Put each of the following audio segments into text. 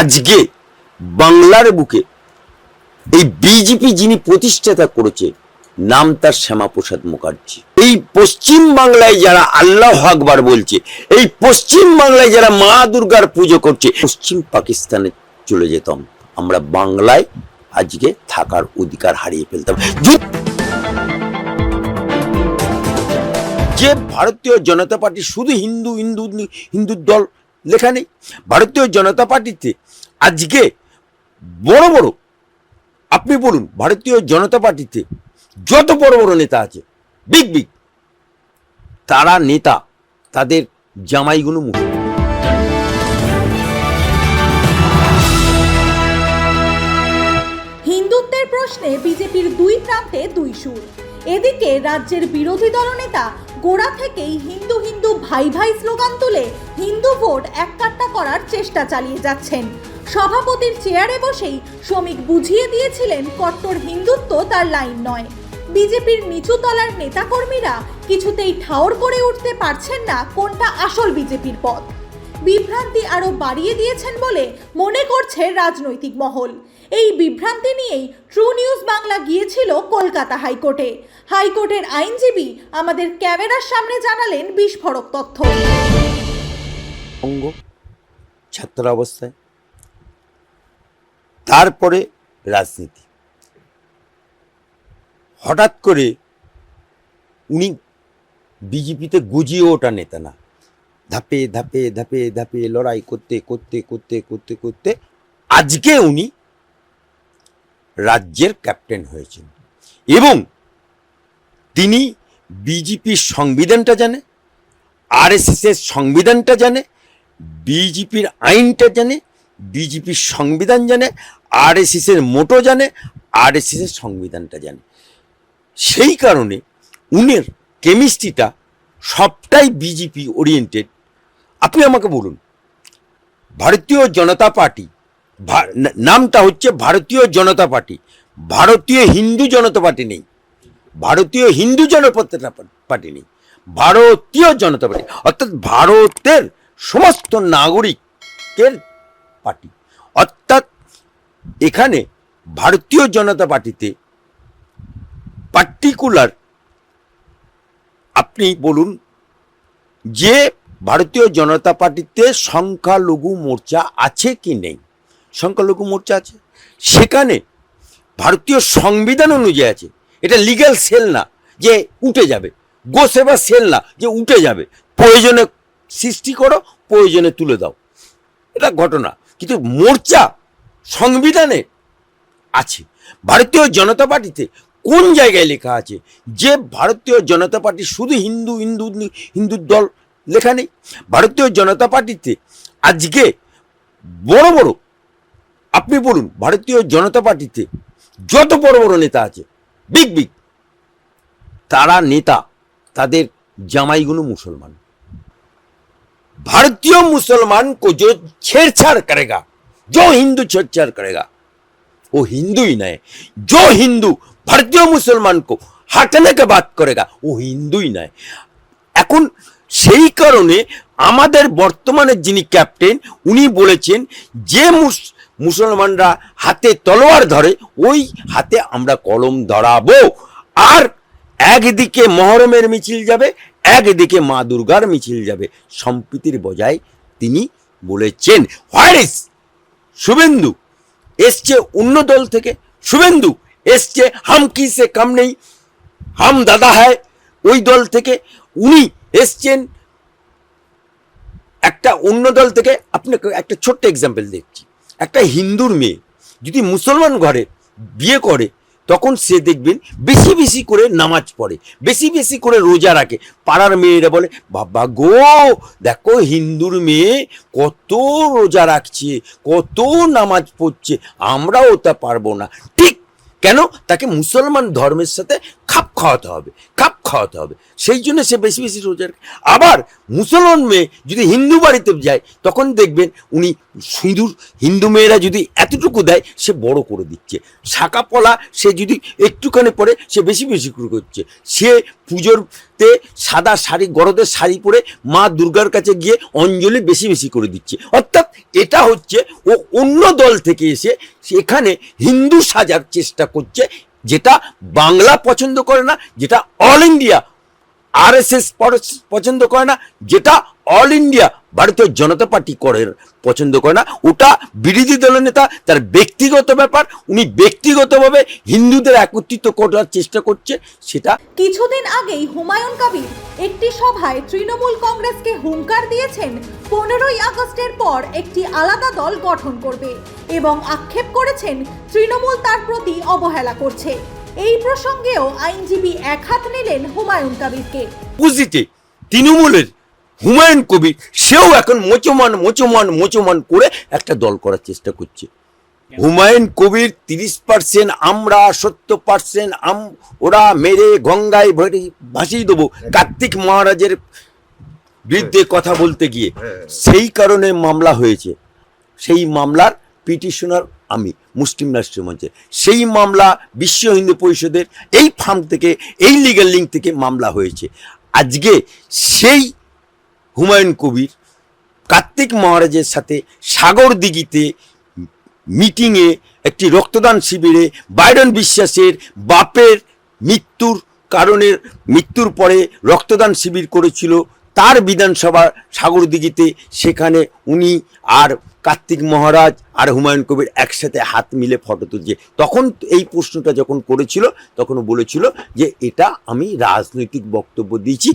আজকে বাংলার বুকে এই বিজেপি যিনি প্রতিষ্ঠাতা করেছে, নাম তার শ্যামাপ্রসাদ মুখার্জি। এই পশ্চিম বাংলায় যারা আল্লাহ আকবার বলছে, এই পশ্চিম বাংলায় যারা মা দুর্গার পুজো করছে, পশ্চিম পাকিস্তানে চলে যেতাম। আমরা বাংলায় আজকে থাকার অধিকার হারিয়ে ফেলতাম। যে ভারতীয় জনতা পার্টি শুধু হিন্দু হিন্দু হিন্দুর দল লেখা নেই। ভারতীয় জনতা পার্টিতে আজকে বড় বড়, আপনি বলুন, ভারতীয় জনতা পার্টিতে যত বড় বড় নেতা আছে বিগ বিগ তারা নেতা, তাদের জামাইগুলো মুখে। হিন্দুত্বের প্রশ্নে বিজেপির দুই প্রান্তে দুই সুর। এদিকে রাজ্যের বিরোধী দলনেতা গোড়া থেকেই হিন্দু হিন্দু ভাই ভাই স্লোগান তুলে হিন্দু ভোট এককাট্টা করার চেষ্টা চালিয়ে যাচ্ছেন। সভাপতির চেয়ারে বসেই শ্রমিক বুঝিয়ে দিয়েছিলেন কট্টর হিন্দুত্ব তার লাইন নয়। বিজেপির নিচু তলার নেতাকর্মীরা কিছুতেই ঠাওর করে উঠতে পারছেন না কোনটা আসল বিজেপির পথ। বিভ্রান্তি আরও বাড়িয়ে দিয়েছেন বলে মনে করছে রাজনৈতিক মহল। এই বিভ্রান্তি নিয়েই ট্রু নিউজ বাংলা গিয়েছিল কলকাতা হাইকোর্টে। হাইকোর্টের আইনজীবী আমাদের ক্যামেরার সামনে জানালেন বিস্ফোরক তথ্য। অঙ্গ ছাত্র অবস্থায় তারপরে রাজনীতি। হঠাৎ করে উনি বিজেপিতে গুজিয়ে ওঠা নেতা না। ধাপে ধাপে ধাপে ধাপে লড়াই করতে করতে করতে করতে করতে আজকে উনি রাজ্যের ক্যাপ্টেন হয়েছেন। এবং তিনি বিজেপির সংবিধানটা জানে আরএসএস এর সংবিধানটা জানে, বিজেপির আইনটা জানে বিজেপির সংবিধান জানে আরএসএস এর মোটো জানে আরএসএস এর সংবিধানটা জানে। সেই কারণে উনের কেমিস্ট্রিটা সবটাই বিজেপি ওরিয়েন্টেড আপনি আমাকে বলুন, ভারতীয় জনতা পার্টি নামটা হচ্ছে ভারতীয় জনতা পার্টি, ভারতীয় হিন্দু জনতা পার্টি নেই, ভারতীয় হিন্দু জনতা পার্টি নেই, ভারতীয় জনতা পার্টি, অর্থাৎ ভারতের সমস্ত নাগরিকের পার্টি, অর্থাৎ এখানে ভারতীয় জনতা পার্টিতে পার্টিকুলার আপনি বলুন যে ভারতীয় জনতা পার্টিতে সংখ্যালঘু মোর্চা আছে কি নেই? সংখ্যালঘু মোর্চা আছে। সেখানে ভারতীয় সংবিধান অনুযায়ী আছে। এটা লিগ্যাল সেল না, যে উঠে যাবে। গো সেবা সেল না, যে উঠে যাবে। প্রয়োজনে সৃষ্টি করো, প্রয়োজনে তুলে দাও। এটা ঘটনা। কিন্তু মোর্চা সংবিধানে আছে। ভারতীয় জনতা পার্টিতে কোন জায়গায় লেখা আছে? যে ভারতীয় জনতা পার্টি শুধু হিন্দু হিন্দু, হিন্দুর দল লেখা নেই ভারতীয় জনতা পার্টিতে আজকে বড় বড় আপনি বলুন ভারতীয় জনতা পার্টিতে যত বড় বড় নেতা আছে বিগ বিগ তারা নেতা তাদের জামাইগুলো মুসলমান भारतीय मुसलमान को जो छेड़छाड़ करेगा जो हिंदू छेड़छाड़ करेगा वो हिंदू ही नहीं जो हिंदू भारतीय मुसलमान को हटने के बात करेगा वो हिंदू ही नहीं এখন সেই কারণে আমাদের বর্তমানে যিনি ক্যাপ্টেন, উনি বলেছেন যে মুসলমানরা হাতে তলোয়ার ধরে, ওই হাতে আমরা কলম ধরাবো। আর একদিকে মহরমের মিছিল যাবে, একদিকে মা দুর্গার মিছিল যাবে। সম্প্রীতির বজায় তিনি বলেছেন। হোয়াইস শুভেন্দু, এসছে অন্য দল থেকে। শুভেন্দু, এসছে হাম কি সে কাম নেই, হাম দাদা হ্যায় ওই দল থেকে। উনি এসছেন। একটা অন্য দল থেকে আপনাকে একটা ছোট্ট এক্সাম্পল দেখছি। একটা হিন্দুর মেয়ে যদি মুসলমান ঘরে বিয়ে করে, তখন সে দেখবেন বেশি বেশি করে নামাজ পড়ে, বেশি বেশি করে রোজা রাখে। পাড়ার মেয়েরা বলে, বাবা গো, দেখো হিন্দুর মেয়ে কত রোজা রাখছে, কত নামাজ পড়ছে, আমরাও তা পারব না। ঠিক কেন? তাকে মুসলমান ধর্মের সাথে খাপ খাওয়াতে হবে। খাওয়াতে হবে। সেই জন্য সে বেশি বেশি রোজা। আবার মুসলমান মেয়ে যদি হিন্দু বাড়িতে যায়, তখন দেখবেন উনি সিঁদুর, হিন্দু মেয়েরা যদি এতটুকু দেয়, সে বড় করে দিচ্ছে। শাঁকা পলা, সে যদি একটুখানি পরে, সে বেশি বেশি করে করছে। সে পুজোরতে সাদা শাড়ি, গরদের শাড়ি পরে মা দুর্গার কাছে গিয়ে অঞ্জলি বেশি বেশি করে দিচ্ছে। অর্থাৎ এটা হচ্ছে ও অন্য দল থেকে এসে সেখানে হিন্দু সাজার চেষ্টা করছে যেটা বাংলা পছন্দ করে না যেটা all India R S S পছন্দ করে না, যেটা অল ইন্ডিয়া ভারতীয় জনতা পার্টি করে, পছন্দ করে না। ওটা বিরোধী দলের নেতা, তার ব্যক্তিগত ব্যাপার, উনি ব্যক্তিগতভাবে হিন্দুদের একত্রিত করার চেষ্টা করছে, সেটা কিছুদিন আগেই হুমায়ুন কবির একটি সভায় তৃণমূল কংগ্রেসকে হুঙ্কার দিয়েছেন, পনেরোই আগস্টের পর একটি আলাদা দল গঠন করবে এবং আক্ষেপ করেছেন, তৃণমূল তার প্রতি অবহেলা করছে। এই প্রসঙ্গেও আইনজীবী একহাত নিলেন হুমায়ুন কবিরকে। অপোজিটে তৃণমূলের হুমায়ুন কবির সেও এখন মোচমান মোচমান মোচমান করে একটা দল করার চেষ্টা করছে। হুমায়ুন কবির তিরিশ পার্সেন্ট আমরা সত্তর পার্সেন্ট আম ওরা মেরে গঙ্গায় ভরে ভাসিয়ে দেবো কার্তিক মহারাজের বিরুদ্ধে কথা বলতে গিয়ে। সেই কারণে মামলা হয়েছে। সেই মামলার পিটিশনার আমি, মুসলিম রাষ্ট্র মঞ্চে। সেই মামলা বিশ্ব হিন্দু পরিষদের এই ফার্ম থেকে, এই লিগাল লিঙ্ক থেকে মামলা হয়েছে। আজকে সেই হুমায়ুন কবির কার্তিক মহারাজের সাথে সাগর দিঘিতে মিটিংয়ে একটি রক্তদান শিবিরে বাইরন বিশ্বাসের বাপের মৃত্যুর কারণে মৃত্যুর পরে রক্তদান শিবির করেছিল তার বিধানসভা সাগরদিঘিতে সেখানে উনি আর কার্তিক মহারাজ আর হুমায়ুন কবির একসাথে হাত মিলে ফটো তুলছে। তখন এই প্রশ্নটা যখন করেছিল তখন বলেছিল যে এটা আমি রাজনৈতিক বক্তব্য দিয়েছি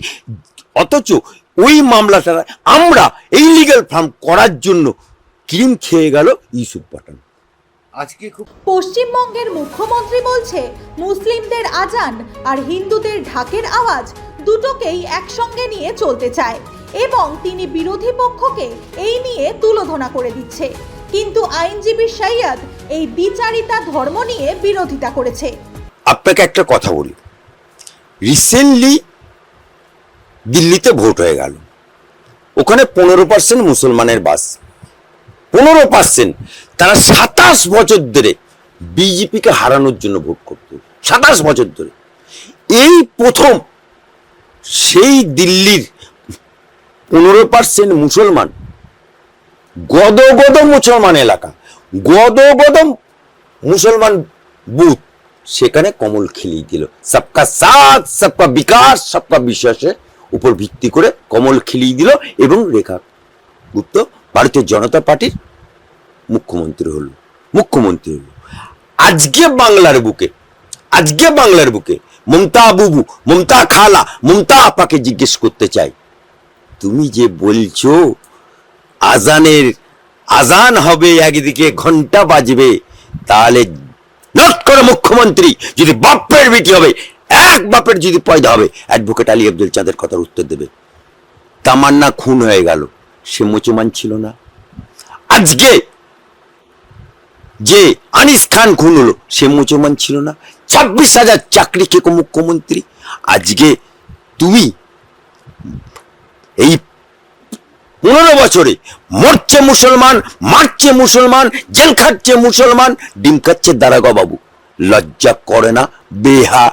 অথচ ওই মামলাটা আমরা এই লিগ্যাল ফার্ম করার জন্য ক্রিম খেয়ে গেল ইউসুফ পাঠান। আজকে খুব পশ্চিমবঙ্গের মুখ্যমন্ত্রী বলছে মুসলিমদের আজান আর হিন্দুদের ঢাকের আওয়াজ দুটোকেই একসঙ্গে নিয়ে চলতে চায় এবং তিনি বিরোধী পক্ষকে এই নিয়ে তুলোধনা করে দিচ্ছে। কিন্তু আইনজীবী সৈয়দ এই দ্বিচারিতা ধর্ম নিয়ে বিরোধিতা করেছে। আপনাকে একটা কথা বলি। রিসেন্টলি দিল্লিতে ভোট হয়ে গেল। ওখানে পনেরো পার্সেন্ট মুসলমানের বাস। পনেরো পার্সেন্ট তারা সাতাশ বছর ধরে বিজেপিকে হারানোর জন্য ভোট করত। সাতাশ বছর ধরে। এই প্রথম সেই দিল্লির পনেরো পার্সেন্ট মুসলমান গদ গদ মুসলমান এলাকা গদ গদ মুসলমান বুথ, সেখানে কমল খেলিয়ে দিল। সবকা সাথ, সবকা বিকাশ, সবকা বিশ্বাসের উপর ভিত্তি করে কমল খেলিয়ে দিল এবং রেখা গুপ্ত ভারতীয় জনতা পার্টির মুখ্যমন্ত্রী হলো মুখ্যমন্ত্রী হলো। আজকে বাংলার বুকে, আজকে বাংলার বুকে মমতা বুবু, মমতা খালা, মমতা আপাকে জিজ্ঞেস করতে চাই। তুমি যে বলছো, আজানের আজান হবে একদিকে, ঘণ্টা বাজবে, তাহলে করে মুখ্যমন্ত্রী, যদি বাপের বেটি হবে, এক বাপের যদি পয়দা হবে অ্যাডভোকেট আলী আব্দুল চাঁদের কথার উত্তর দেবে। তামান্না খুন হয়ে গেল, সে মুসলমান ছিল না। আজকে যে আনিস খান খুন হলো, সে মুসলমান ছিল না। ছাব্বিশ হাজার চাকরি কে মুখ্যমন্ত্রী? আজকে তুমি এই পনেরো বছরে মরছে মুসলমান, মারছে মুসলমান, জেল খাচ্ছে মুসলমান, ডিম খাচ্ছে দারাগা বাবু। লজ্জা করে না, বেহা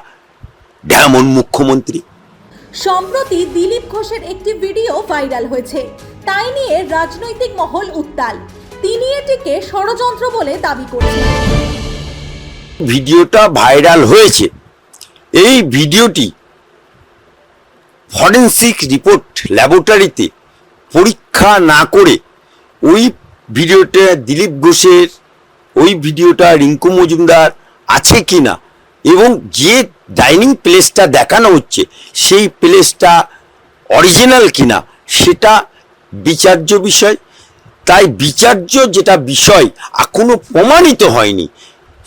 ডেমন মুখ্যমন্ত্রী। সম্প্রতি দিলীপ ঘোষের একটি ভিডিও ভাইরাল হয়েছে। তাই নিয়ে রাজনৈতিক মহল উত্তাল। তিনি এটিকে ষড়যন্ত্র বলে দাবি করছেন। ভিডিওটা ভাইরাল হয়েছে। এই ভিডিওটি ফরেন্সিক রিপোর্ট ল্যাবরেটরিতে পরীক্ষা না করে ওই ভিডিওটা দিলীপ ঘোষের, ওই ভিডিওটা রিঙ্কু মজুমদার আছে কি না এবং যে ডাইনিং প্লেসটা দেখানো হচ্ছে সেই প্লেসটা অরিজিনাল কিনা সেটা বিচার্য বিষয়। তাই বিচার্য যেটা বিষয় এখনও প্রমাণিত হয়নি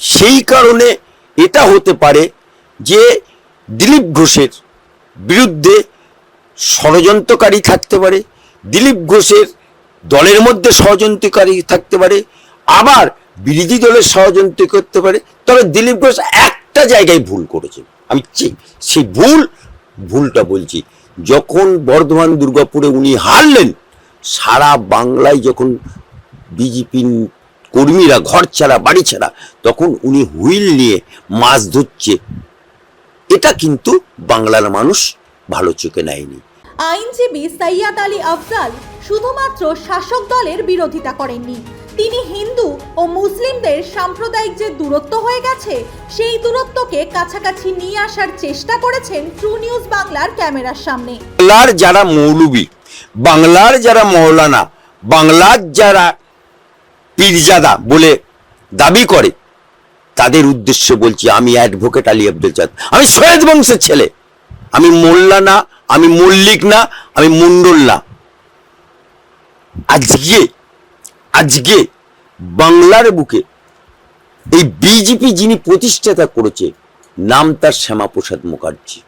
সেই কারণে এটা হতে পারে যে দিলীপ ঘোষের বিরুদ্ধে ষড়যন্ত্রকারী থাকতে পারে, দিলীপ ঘোষের দলের মধ্যে ষড়যন্ত্রকারী থাকতে পারে, আবার বিরোধী দলের ষড়যন্ত্র করতে পারে, তবে দিলীপ ঘোষ একটা জায়গায় ভুল করেছে। আমি সেই ভুল, ভুলটা বলছি, যখন বর্ধমান দুর্গাপুরে উনি হারলেন, সারা বাংলায় যখন বিজেপি কর্মীরা ঘর ছাড়া বাড়ি ছাড়া তখন উনি হুইল নিয়ে মাছ ধরছে। এটা কিন্তু বাংলার মানুষ ভালো চোখে নেয়নি। আইনজীবী সৈয়দ আলী আফজাল শুধুমাত্র শাসক দলের বিরোধিতা করেননি। তিনি হিন্দু ও মুসলিমদের সাম্প্রদায়িক যে দূরত্ব হয়ে গেছে সেই দূরত্বকে কাছাকাছি নিয়ে আসার চেষ্টা করেছেন ট্রু নিউজ বাংলার ক্যামেরার সামনে। বাংলার যারা মৌলবী বাংলার যারা মৌলানা বাংলার যারা পীরজাদা বলে দাবি করে, তাদের উদ্দেশ্যে বলছি, আমি অ্যাডভোকেট আলী আব্দুল চাঁদ আমি সৈয়দ বংশের ছেলে। আমি মোল্লা না, আমি মল্লিক না, আমি মন্ডল না। আজকে আজকে বাংলার বুকে এই বিজেপি যিনি প্রতিষ্ঠাতা করেছে, নাম তার শ্যামাপ্রসাদ মুখার্জী।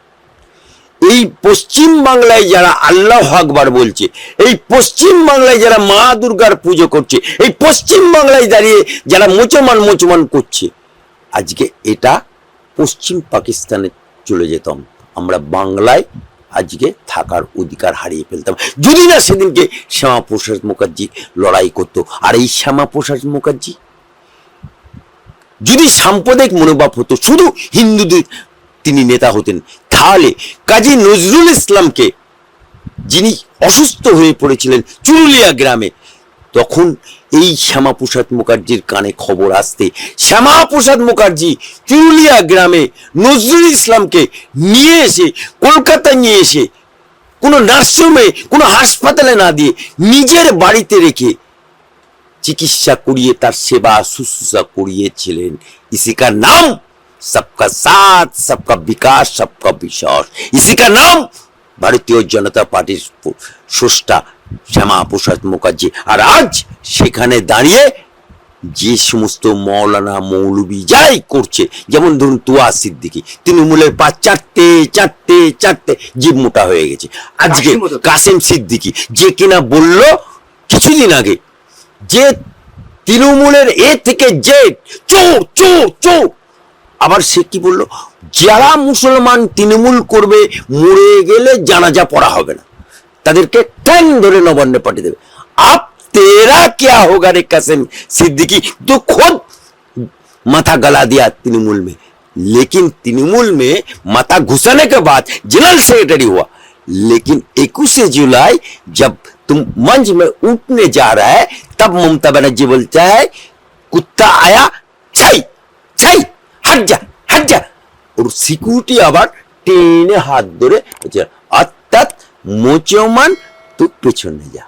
এই পশ্চিম বাংলায় যারা আল্লাহ আকবার বলছে, এই পশ্চিম বাংলায় যারা মা দুর্গার পুজো করছে, এই পশ্চিম বাংলায় দাঁড়িয়ে যারা মোচমান মোচমান করছে, আজকে এটা পশ্চিম পাকিস্তানে চলে যেতাম। আমরা বাংলায় আজকে থাকার অধিকার হারিয়ে ফেলতাম। যদি না সেদিনকে শ্যামাপ্রসাদ মুখার্জি লড়াই করতো, আর এই শ্যামাপ্রসাদ মুখার্জি? যদি সাম্প্রদায়িক মনোভাব হতো, শুধু হিন্দুদের তিনি নেতা হতেন তাহলে কাজী নজরুল ইসলামকে যিনি অসুস্থ হয়ে পড়েছিলেন চুরুলিয়া গ্রামে, তখন এই শ্যামাপ্রসাদ মুখার্জির কানে খবর আসতে শ্যামাপ্রসাদ মুখার্জি চুরুলিয়া গ্রামে নজরুল ইসলামকে নিয়ে এসে, কলকাতায় নিয়ে এসে কোনো নার্সিংহোমে কোনো হাসপাতালে না দিয়ে নিজের বাড়িতে রেখে চিকিৎসা করিয়ে তার সেবা শুশ্রূষা করিয়েছিলেন। ইসিকার নাম सबका साथ सबका विकास सबका विश्वास इसी का नाम ভারতীয় জনতা পার্টির প- স্রষ্টা শ্যামা প্রসাদ মুখার্জি আর আজ সেখানে দাঁড়িয়ে যে সমস্ত মৌলানা মৌলবি যাই করছে যেমন ধরুন তুয়া সিদ্দিকি তৃণমূলের পা চারটে চারটে চারটে জীব মোটা হয়ে গেছে আজকে কাশিমও তো- কাসেম সিদ্দিকি যে কিনা বলল কিছুদিন আগে যে তৃণমূলের এ থেকে যে চোর চোর চোর আবার সে কি বললো যারা মুসলমান তৃণমূল করবে মরে গেলে জানাজা পড়া হবে না তাদেরকে ট্যাং ধরে নবান্নে পাঠিয়ে দেবে আপ তেরা क्या होगा रे कसम सिद्दीकी तो खुद माथा गला दिया तृणमूल में लेकिन तृणमूल में माथा घुसाने के बाद जनरल सेक्रेटरी हुआ लेकिन इक्कीस जुलाई जब तुम मंच में उठने जा रहा है तब ममता बनर्जी बोलता है कुत्ता आया छई छई हट जा हट जा ওর সিকিউরিটি আবার টেনে হাত ধরে অর্থাৎ মোচমান তুই পেছনে যা।